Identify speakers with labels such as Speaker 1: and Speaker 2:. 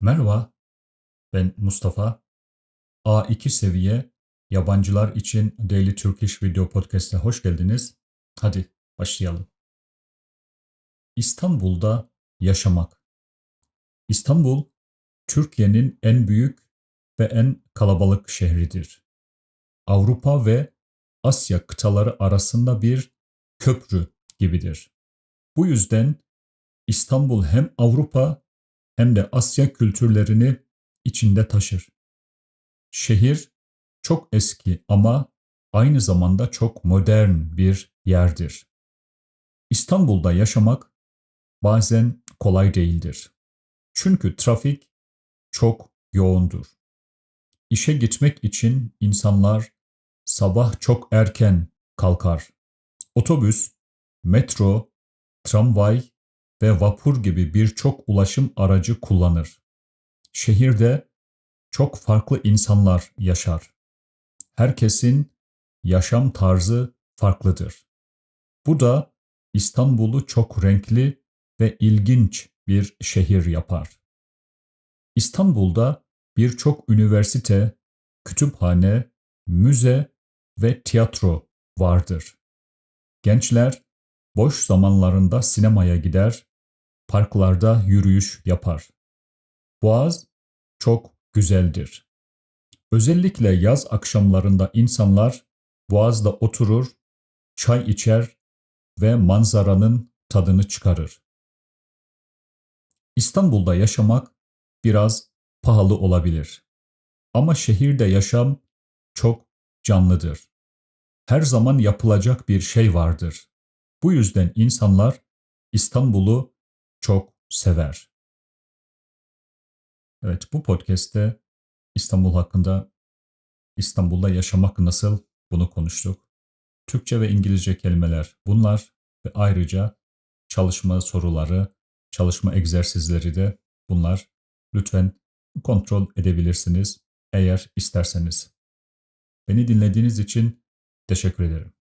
Speaker 1: Merhaba, ben Mustafa. A2 seviye yabancılar için Daily Turkish Video Podcast'e hoş geldiniz. Hadi başlayalım. İstanbul'da yaşamak. İstanbul, Türkiye'nin en büyük ve en kalabalık şehridir. Avrupa ve Asya kıtaları arasında bir köprü gibidir. Bu yüzden İstanbul hem Avrupa hem de Asya kültürlerini içinde taşır. Şehir çok eski ama aynı zamanda çok modern bir yerdir. İstanbul'da yaşamak bazen kolay değildir. Çünkü trafik çok yoğundur. İşe gitmek için insanlar sabah çok erken kalkar. Otobüs, metro, tramvay ve vapur gibi birçok ulaşım aracı kullanır. Şehirde çok farklı insanlar yaşar. Herkesin yaşam tarzı farklıdır. Bu da İstanbul'u çok renkli ve ilginç bir şehir yapar. İstanbul'da birçok üniversite, kütüphane, müze ve tiyatro vardır. Gençler boş zamanlarında sinemaya gider, parklarda yürüyüş yapar. Boğaz çok güzeldir. Özellikle yaz akşamlarında insanlar Boğaz'da oturur, çay içer ve manzaranın tadını çıkarır. İstanbul'da yaşamak biraz pahalı olabilir. Ama şehirde yaşam çok canlıdır. Her zaman yapılacak bir şey vardır. Bu yüzden insanlar İstanbul'u çok sever. Evet bu podcast'te İstanbul hakkında İstanbul'da yaşamak nasıl bunu konuştuk. Türkçe ve İngilizce kelimeler bunlar ve ayrıca çalışma soruları, çalışma egzersizleri de bunlar. Lütfen kontrol edebilirsiniz eğer isterseniz. Beni dinlediğiniz için teşekkür ederim.